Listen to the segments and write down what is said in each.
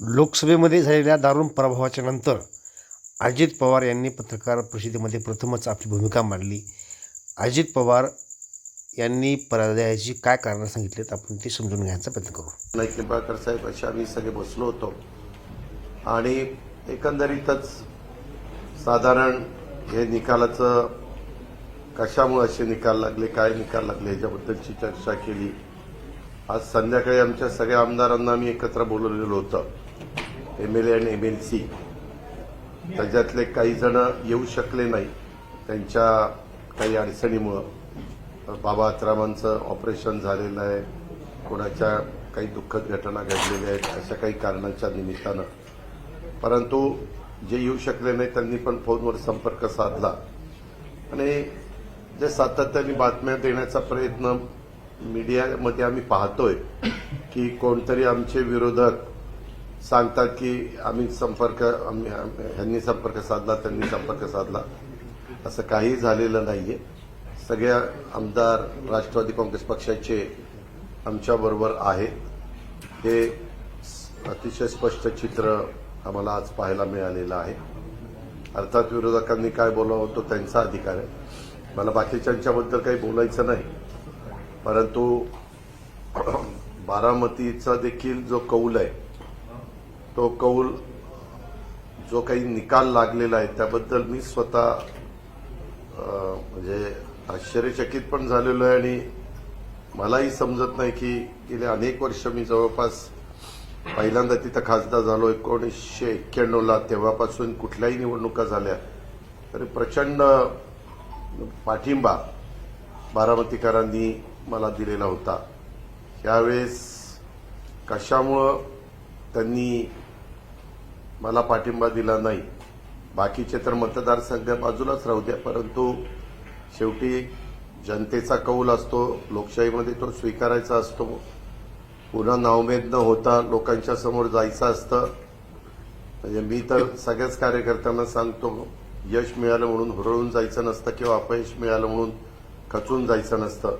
लोकसभेमध्ये झालेल्या दारुण पराभवाच्या नंतर अजित पवार यांनी पत्रकार परिषदेमध्ये प्रथमच आपली भूमिका मांडली. अजित पवार यांनी पराजयाची काय कारणं सांगितलीत आपण ते समजून घ्यायचा प्रयत्न करू. नाईक निंबाळकर साहेब असे आम्ही सगळे बसलो होतो. आणि एकंदरीतच साधारण हे निकालाचं कशामुळे असे निकाल लागले काय निकाल लागले याच्याबद्दलची चर्चा केली. आज संध्याकाळी आमच्या सगळ्या आमदारांना आम्ही एकत्र बोलवलेलं होतं. एम एल ए आणि एम एल सी त्याच्यातले काही जण येऊ शकले नाही त्यांच्या काही अडचणीमुळं बाबा अत्रामांचं ऑपरेशन झालेलं आहे. कोणाच्या काही दुःखद घटना घडलेल्या आहेत अशा काही कारणांच्या निमित्तानं. परंतु जे येऊ शकले नाही त्यांनी पण फोनवर संपर्क साधला. आणि जे सातत्याने बातम्या देण्याचा प्रयत्न मीडियामध्ये आम्ही पाहतोय की कोणतरी आमचे विरोधक सांगतात की आम्ही संपर्क आम्ही ह्यांनी संपर्क साधला त्यांनी संपर्क साधला. असं काही झालेलं नाहीये. सगळ्या आमदार राष्ट्रवादी काँग्रेस पक्षाचे आमच्याबरोबर आहेत. हे अतिशय स्पष्ट चित्र आम्हाला आज पाहायला मिळालेलं आहे. अर्थात विरोधकांनी काय बोलावं तो त्यांचा अधिकार आहे. मला बाकीच्यांच्याबद्दल काही बोलायचं नाही. परंतु बारामतीचा देखील जो कौल आहे तो कौल जो काही निकाल लागलेला आहे त्याबद्दल मी स्वतः म्हणजे आश्चर्यचकित पण झालेलो आहे आणि मलाही समजत नाही की गेले अनेक वर्ष मी जवळपास पहिल्यांदा तिथं खासदार झालो. एकोणीसशे एक्क्याण्णवला तेव्हापासून कुठल्याही निवडणुका झाल्या तरी प्रचंड पाठिंबा बारामतीकरांनी मला दिलेला होता. यावेळेस कशामुळं त्यांनी मला पाठिंबा दिला नाही. बाकीचे तर मतदारसंघ बाजूलाच राहू द्या परंतु शेवटी जनतेचा कौल असतो लोकशाहीमध्ये तो स्वीकारायचा असतो. पुन्हा नावमेद न होता लोकांच्या समोर जायचं असतं. म्हणजे मी तर सगळ्याच कार्यकर्त्यांना सांगतो यश मिळालं म्हणून हुरळून जायचं नसतं किंवा अपयश मिळालं म्हणून खचून जायचं नसतं.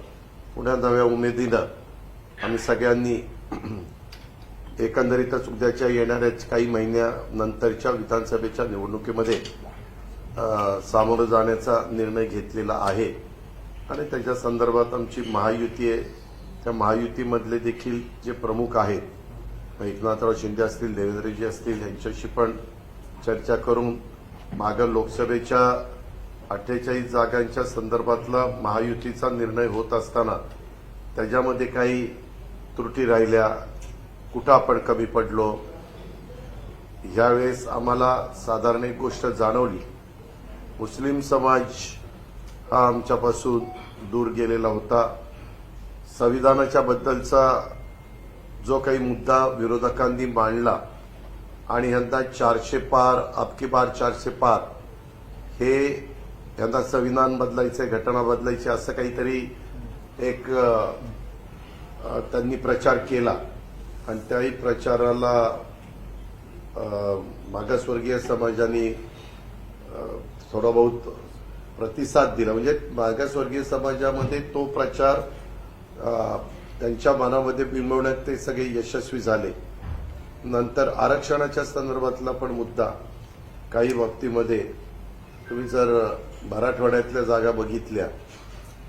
पुन्हा नव्या उमेदीनं आम्ही सगळ्यांनी एकंदरीतच उद्याच्या येणाऱ्या काही महिन्यानंतरच्या विधानसभेच्या निवडणुकीमध्ये सामोरं जाण्याचा निर्णय घेतलेला आहे. आणि त्याच्या संदर्भात आमची महायुती आहे. त्या महायुतीमधले देखील जे प्रमुख आहेत एकनाथराव शिंदे असतील देवेंद्रजी असतील यांच्याशी पण चर्चा करून मागं लोकसभेच्या अठ्ठेचाळीस जागांच्या संदर्भातला महायुतीचा निर्णय होत असताना त्याच्यामध्ये काही त्रुटी राहिल्या कुठं आपण कमी पडलो? यावेळेस आम्हाला साधारण एक गोष्ट जाणवली. मुस्लिम समाज हा आमच्यापासून दूर गेलेला होता. संविधानाच्या बद्दलचा जो काही मुद्दा विरोधकांनी मांडला आणि यंदा चारशे पार अबकी बार चारशे पार हे यंदा संविधान बदलायचे घटना बदलायची असं काहीतरी एक त्यांनी प्रचार केला. आणि त्याही प्रचाराला मागासवर्गीय समाजाने थोडा बहुत प्रतिसाद दिला. म्हणजे मागासवर्गीय समाजामध्ये तो प्रचार त्यांच्या मनामध्ये बिंबवण्यात ते सगळे यशस्वी झाले. नंतर आरक्षणाच्या संदर्भातला पण मुद्दा काही बाबतीमध्ये तुम्ही जर मराठवाड्यातल्या जागा बघितल्या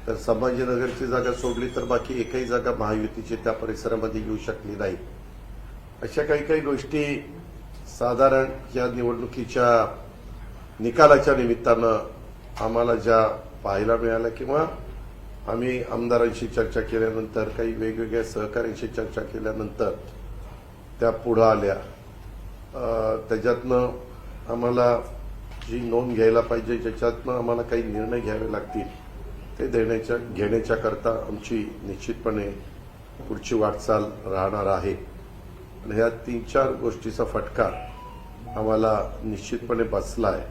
तर संभाजीनगरची जागा सोडली तर बाकी एकही जागा महायुतीची त्या परिसरामध्ये येऊ शकली नाही. अशा काही काही गोष्टी साधारण या निवडणुकीच्या निकालाच्या निमित्तानं आम्हाला ज्या पाहायला मिळाल्या किंवा आम्ही आमदारांशी चर्चा केल्यानंतर काही वेगवेगळ्या सहकाऱ्यांशी चर्चा केल्यानंतर त्या पुढं आल्या. त्याच्यातनं आम्हाला जी नोंद घ्यायला पाहिजे ज्याच्यातनं आम्हाला काही निर्णय घ्यावे लागतील ते देण्याच्या घेण्याच्या करता आमची निश्चितपणे पुढची वाटचाल राहणार आहे. आणि ह्या तीन चार गोष्टीचा फटका आम्हाला निश्चितपणे बसला आहे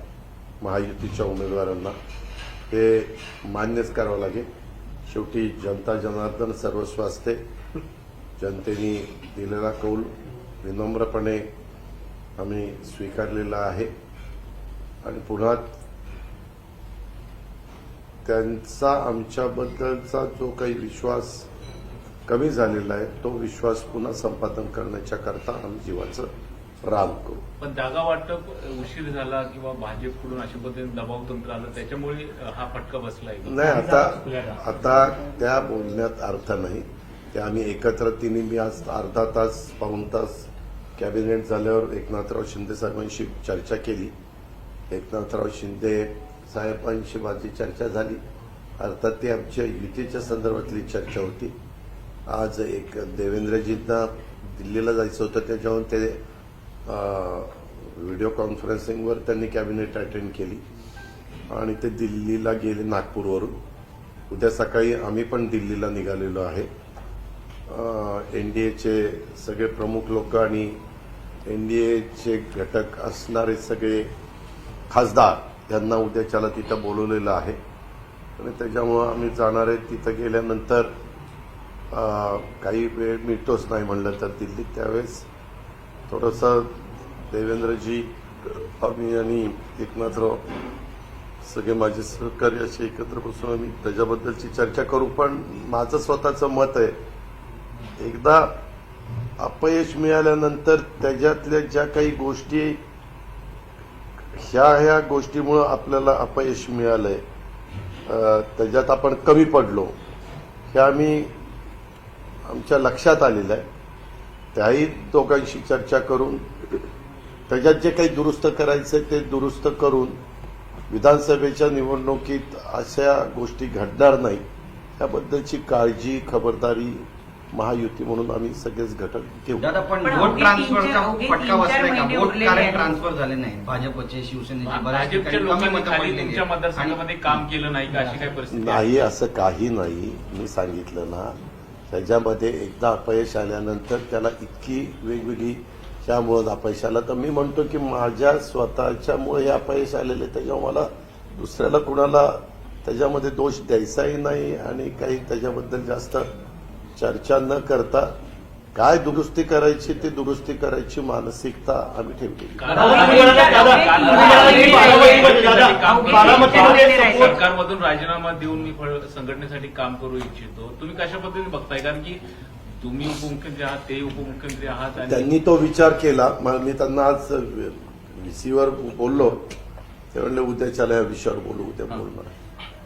महायुतीच्या उमेदवारांना. हे मान्यच करावं लागेल. शेवटी जनता जनार्दन सर्वस्व असते. जनतेने दिलेला कौल विनम्रपणे आम्ही स्वीकारलेला आहे. आणि पुन्हा त्यांचा आमच्याबद्दलचा जो काही विश्वास कमी झालेला आहे तो विश्वास पुन्हा संपादन करण्याच्या करता आम्ही जीवाचं राम करू. पण जागा वाटप उशीर झाला किंवा भाजपकडून अशा पद्धतीने दबाव तंत्र आलं त्याच्यामुळे हा फटका बसलाय? नाही आता आता त्या बोलण्यात अर्थ नाही. ते आम्ही एकत्र तिन्ही मी आज अर्धा तास पाऊण तास कॅबिनेट झाल्यावर एकनाथराव शिंदे साहेबांशी चर्चा केली. एकनाथराव शिंदे साहेबांशी माझी चर्चा झाली. अर्थात ती आमच्या युतीच्या संदर्भातली चर्चा होती. आज एक देवेंद्रजींना दिल्लीला जायचं होतं त्याच्यावरून ते व्हिडिओ कॉन्फरन्सिंगवर त्यांनी कॅबिनेट अटेंड केली. आणि ते दिल्लीला गेले नागपूरवरून. उद्या सकाळी आम्ही पण दिल्लीला निघालेलो आहे. एन डी एचे सगळे प्रमुख लोक आणि एन डी एचे घटक असणारे सगळे खासदार यांना उद्याच्याला तिथं बोलवलेलं आहे. आणि त्याच्यामुळं आम्ही जाणार आहे तिथं गेल्यानंतर काही वेळ मिळतोच नाही म्हणलं तर दिल्लीत. त्यावेळेस थोडंसं देवेंद्रजी आम्ही आणि एकनाथराव सगळे माझे सहकारी असे एकत्र बसून आम्ही त्याच्याबद्दलची चर्चा करू पण माझं स्वतःचं मत आहे एकदा अपयश मिळाल्यानंतर त्याच्यातल्या ज्या काही गोष्टी ह्या ह्या गोष्टीमुळं आपल्याला अपयश मिळालंय. त्याच्यात आपण कमी पडलो. हे आम्ही आमच्या लक्षात आलेलं आहे. त्याही दोघांशी चर्चा करून त्याच्यात जे काही दुरुस्त करायचं ते दुरुस्त करून विधानसभेच्या निवडणुकीत अशा गोष्टी घडणार नाही. याबद्दलची काळजी खबरदारी महायुती म्हणून आम्ही सगळेच घटक घेऊ दादा पण पण वोट अवघे ट्रान्सफरचा फटका बसलाय का महिने वोट उरलेले कारण आहेत. ट्रान्सफर झाले नाही भाजपचे शिवसेनेचे बऱ्याच भाजपच्या ठिकाणी कमी लोकांनी मतं खाली पडलेली तुमच्या आहेत. मतदारसंघामध्ये काम केलं नाही का अशी काय परिस्थिती आहे? नाही असं काही नाही मी सांगितलं ना त्याच्यामध्ये एकदा अपयश आल्यानंतर त्याला इतकी वेगवेगळी त्यामुळं अपयश आलं तर मी म्हणतो की माझ्या स्वतःच्यामुळे हे अपयश आलेले त्याच्यामुळे मला दुसऱ्याला कुणाला त्याच्यामध्ये दोष द्यायचाही नाही आणि काही त्याच्याबद्दल जास्त चर्चा न करता काय दुरुस्ती करायची ती दुरुस्ती करायची मानसिकता आम्ही ठेवली. सरकारमधून राजीनामा देऊन मी फळ- संघटनेसाठी काम करू इच्छितो तुम्ही कशा पद्धतीने बघताय कारण की तुम्ही उपमुख्यमंत्री आहात ते उपमुख्यमंत्री आहात आणि त्यांनी तो विचार केला मग मी त्यांना आज व्हीसीवर बोललो ते म्हणले उद्याच्याला या विषयावर बोलू उद्या बोलणार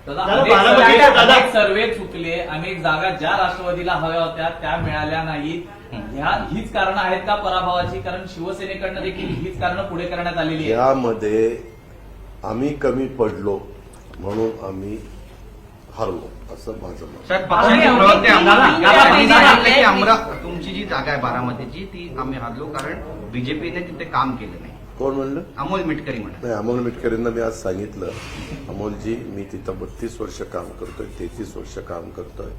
दादा, सर्वे- दादा- अनेक सर्वे चुकले. अनेक जागा ज्या राष्ट्रवादीला हव्या होत्या त्या मिळाल्या नाहीत. ह्या हीच कारण आहेत का पराभवाची? कारण शिवसेनेकडनं देखील हीच कारण पुढे करण्यात आलेली यामध्ये आम्ही कमी पडलो म्हणून आम्ही हरलो असं माझं मत साहेब पक्षाचे प्रवक्ते आम्हाला सांगितलं की तुमची जी जागा आहे बारामतीची ती आम्ही हरलो कारण बीजेपीने तिथे काम केलं नाही. कोण म्हणलं? अमोल मिटकरी नाही अमोल मिटकरींना मी आज सांगितलं अमोलजी मी तिथं बत्तीस वर्ष काम करतोय तेहतीस वर्ष काम करतोय.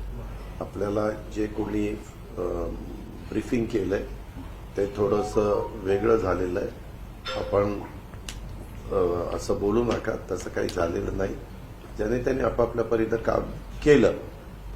आपल्याला जे कोणी ब्रीफिंग केलंय ते थोडंसं वेगळं झालेलं आहे. आपण असं बोलू नका तसं काही झालेलं नाही. ज्याने त्यांनी आपापल्या परीनं काम केलं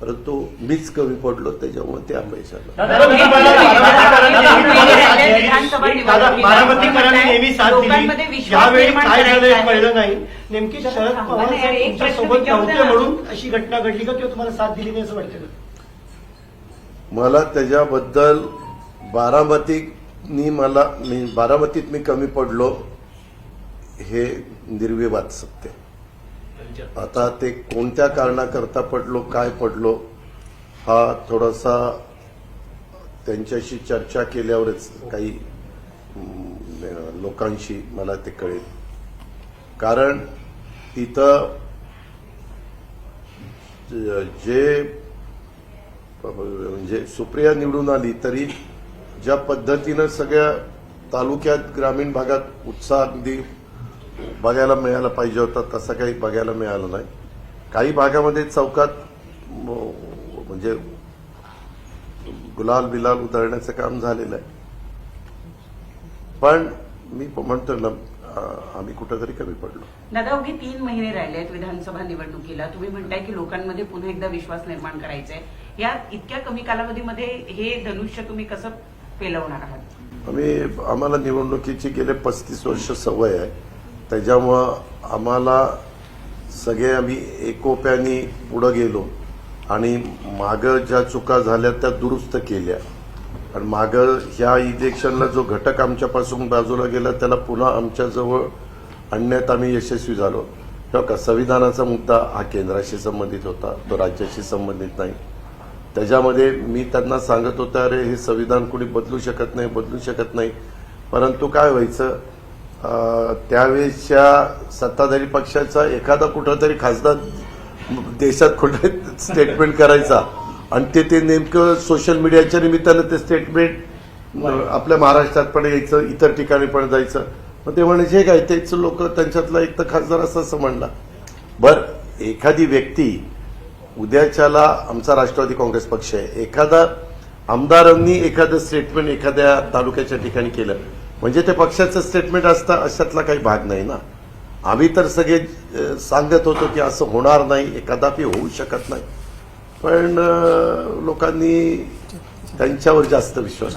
परंतु मीच कमी पडलो त्याच्यामुळे ते अपयश आलं दादा, अवघे तीन- दादा, दादा, दादा, तीन दादा, महिने दादा, राहिले. दादा, विधानसभा दादा, निवडणुकीला बारामतीकरांनी आपण नेहमी साथ लोकांमध्ये दिली विश्वास यावेळी निर्माण काय करायचा झालं आहे. कळलं नाही नेमकी शरद पवार सोबत नव्हते ना. म्हणून अशी घटना घडली का किंवा तुम्हाला साथ दिली नाही असं वाटतं का? मला त्याच्याबद्दल बारामतीनी मला मी बारामतीत मी कमी पडलो हे निर्विवाद सत्य आता ते कोणत्या कारणाकरता पडलो काय पडलो हा थोडासा त्यांच्याशी चर्चा केल्यावरच काही लोकांशी मला ते कळेल. कारण तिथं जे म्हणजे सुप्रिया निवडून आली तरी ज्या पद्धतीनं सगळ्या तालुक्यात ग्रामीण भागात उत्साह अगदी बघायला मिळायला पाहिजे होता तसा काही बघायला मिळालं नाही. काही भागामध्ये चौकात म्हणजे गुलाल बिलाल उधळण्याचं काम झालेलं आहे. पण मी म्हणतो ना आम्ही कुठंतरी कमी पडलो. दादा अवघे तीन महिने राहिले आहेत विधानसभा निवडणुकीला. तुम्ही म्हणताय की लोकांमध्ये पुन्हा एकदा विश्वास निर्माण करायचा आहे या इतक्या कमी कालावधीमध्ये हे धनुष्य तुम्ही कसं पेलवणार आहात? आम्ही आम्हाला निवडणुकीची गेले पस्तीस वर्ष सवय आहे. त्याच्यामुळं आम्हाला सगळे आम्ही एकोप्याने पुढं गेलो. आणि मागं ज्या चुका झाल्या त्या दुरुस्त केल्या. आणि मागं ह्या इलेक्शनला जो घटक आमच्यापासून बाजूला गेला त्याला पुन्हा आमच्याजवळ आणण्यात आम्ही यशस्वी झालो. किंवा का संविधानाचा मुद्दा हा केंद्राशी संबंधित होता तो राज्याशी संबंधित नाही. त्याच्यामध्ये मी त्यांना सांगत होतो अरे हे संविधान कुणी बदलू शकत नाही बदलू शकत नाही. परंतु काय व्हायचं त्यावेळेसच्या सत्ताधारी पक्षाचा एखादा कुठंतरी खासदार देशात कुठे स्टेटमेंट करायचा. आणि ते ते नेमकं सोशल मीडियाच्या निमित्तानं ते स्टेटमेंट आपल्या महाराष्ट्रात पण यायचं इतर ठिकाणी पण जायचं. मग ते म्हणायचे हे काय तेच लोक त्यांच्यातला एक तर खासदार असं असं म्हणला. बर एखादी व्यक्ती उद्याच्याला आमचा राष्ट्रवादी काँग्रेस पक्ष आहे. एखादा आमदारांनी एखादं स्टेटमेंट एखाद्या तालुक्याच्या ठिकाणी केलं. म्हणजे ते पक्षाचं स्टेटमेंट असतं अशातला काही भाग नाही ना. आम्ही तर सगळे सांगत होतो की असं होणार नाही कदापि होऊ शकत नाही. पण लोकांनी त्यांच्यावर जास्त विश्वास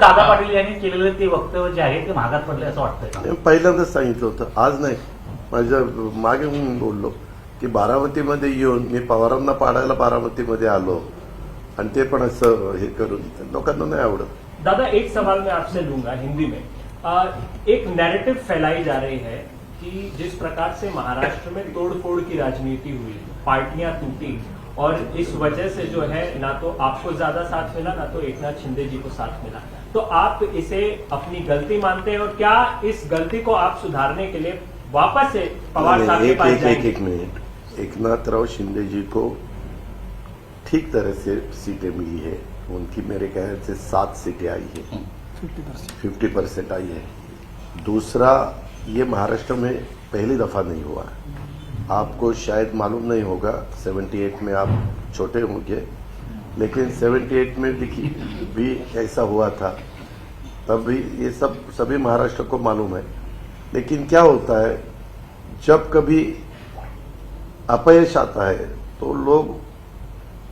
दादा पाटील यांनी केलेलं ते वक्तव्य जे आहे ते महागात पडले असं पहिल्यांदाच सांगितलं होतं आज नाही. माझ्या मागे बोललो की बारामतीमध्ये येऊन मी पवारांना पाडायला बारामतीमध्ये आलो. आणि ते पण असं हे करून लोकांना नाही आवडत. दादा एक सवाल मैं आपसे लूंगा हिंदी में. आ, एक नैरेटिव फैलाई जा रही है कि जिस प्रकार से महाराष्ट्र में तोड़फोड़ की राजनीति हुई पार्टियां टूटी और इस वजह से जो है ना तो आपको ज्यादा साथ मिला ना तो एकनाथ शिंदे जी को साथ मिला। तो आप इसे अपनी गलती मानते हैं और क्या इस गलती को आप सुधारने के लिए वापस से पवार साहब के एक पास एक एक एक मिनट। एकनाथराव शिंदे जी को ठीक तरह से सीटें मिली है। उनकी मेरे ख्याल से सात सीटें आई है। फिफ्टी परसेंट आई है। दूसरा, ये महाराष्ट्र में पहली दफ़ा नहीं हुआ। आपको शायद मालूम नहीं होगा 78 में आप छोटे होंगे, लेकिन 78 में देखिए, भी ऐसा हुआ था। तब भी ये सब, सभी महाराष्ट्र को मालूम है। लेकिन क्या होता है, जब कभी अपयश आता है तो लोग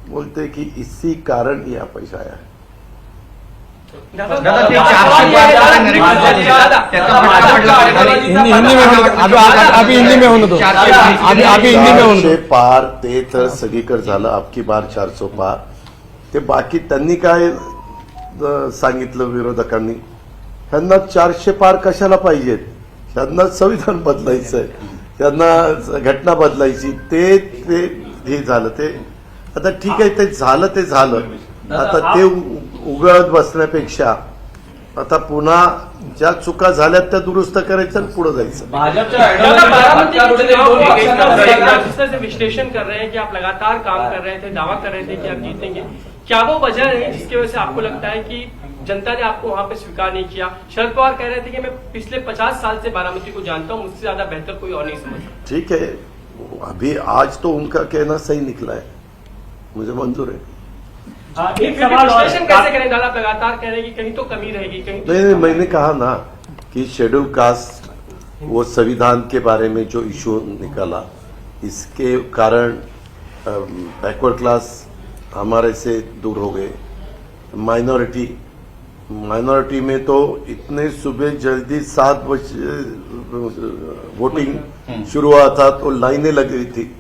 बोलते कि इसी कारण ये अपयश आया. है चारशे पार. ते तर सगळीकडे झालं. आपकी बार चारशे पार. ते बाकी त्यांनी काय सांगितलं विरोधकांनी? त्यांना चारशे पार कशाला पाहिजेत? त्यांना संविधान बदलायचं आहे त्यांना घटना बदलायची. ते ते हे झालं. ते आता ठीक आहे ते झालं ते झालं. आता ते उ- उघडत बसण्यापेक्षा आता पुन्हा ज्या चुका झाल्यात त्या दुरुस्त करायचं आणि पुढे जायचं. विश्लेषण कर रहे हैं कि आप लगातार काम कर रहे थे दावा कर रहे थे कि आप जीतेंगे क्या वो वजह है जिसकी वजह से आपको लगता है कि जनता ने आपको वहाँ पे स्वीकार नहीं किया? शरद पवार कह रहे थे कि मैं पिछले पचास साल से बारामती को जानता हूँ मुझसे ज़्यादा बेहतर कोई और नहीं समझता। ठीक है अभी आज तो उनका कहना सही निकला है। मुझे मंजूर है। आ, एक सवाल और कैसे करें? आप लगातार कह रहे हैं कि कहीं तो कमी रहेगी कहीं तो नहीं नहीं मैंने कहा ना कि शेड्यूल कास्ट वो संविधान के बारे में जो इशू निकाला इसके कारण बैकवर्ड क्लास हमारे से दूर हो गए। माइनॉरिटी माइनॉरिटी में तो इतने सुबह जल्दी सात बजे वोटिंग शुरू हुआ था तो लाइनें लग रही थी।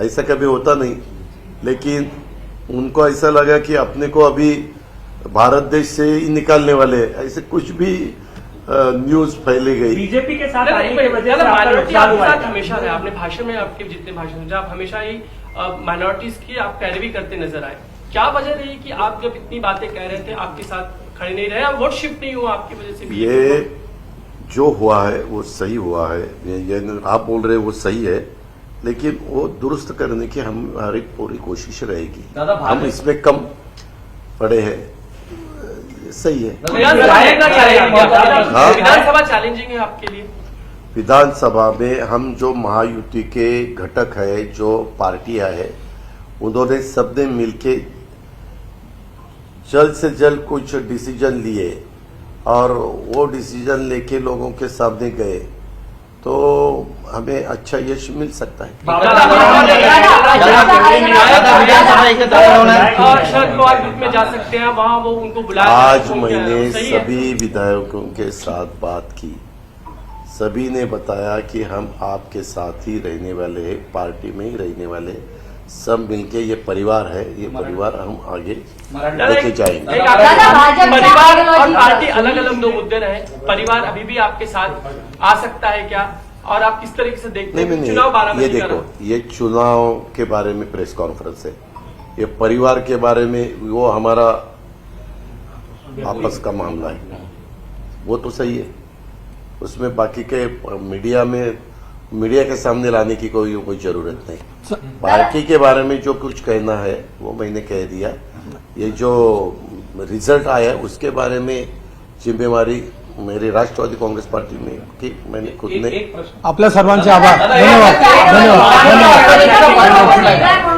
ऐसा कभी होता नहीं। लेकिन उनको ऐसा लगा कि अपने को अभी भारत देश से ही निकालने वाले ऐसे कुछ भी न्यूज़ फैली गई। बीजेपी के साथ है हमेशा रहे। आपने भाषण में आपके जितने भाषण आप हमेशा ही माइनॉरिटीज की आप पैरवी करते नज़र आए। क्या वजह रही कि आप जब इतनी बातें कह रहे थे आपके साथ खड़े नहीं रहे? वोट शिफ्ट नहीं हुआ आपकी वजह से? ये जो हुआ है वो सही हुआ है। ये, ये आप बोल रहे हो वो सही है। लेकिन वो दुरुस्त करने की हमारी पूरी कोशिश रहेगी। हम इसमें कम पड़े हैं। सही है। विधानसभा कितना challenging है? हाँ? विधानसभा चैलेंजिंग है आपके लिए। विधानसभा में हम जो महायुति के घटक है जो पार्टियाँ है उन्होंने सबने मिलके जल्द से जल्द कुछ डिसीज़न लिए और वो डिसीज़न लेके लोगों के सामने गए। तो हमें अच्छा यश मिल सकता है हैं आज मैंने सभी विधायकों के साथ बात की सभी ने बताया कि हम आपके साथ ही रहने वाले हैं पार्टी में ही रहने वाले सब मिलके ये परिवार है ये परिवार हम आगे लेके जाएँगे। परिवार और पार्टी अलग अलग दो मुद्दे रहे परिवार अभी भी आपके साथ आ सकता है क्या? और आप किस तरीके से देखते नहीं हैं? चुनाव नहीं ये देखो ये चुनाव के बारे में प्रेस कॉन्फ्रेंस है। ये परिवार के बारे में वो हमारा आपस का मामला है। वो तो सही है। उसमें बाकी के मीडिया में मीडिया के सामने लाने की कोई कोई ज़रूरत नहीं। पार्टी के बारे में जो कुछ कहना है वो मैंने कह दिया। ये जो रिज़ल्ट आया उसके बारे में जिम्मेवारी मेरे राष्ट्रवादी कांग्रेस पार्टी में की मैंने खुद ने आपल्या सर्वांचे आभार। धन्यवाद। धन्यवाद। धन्यवाद।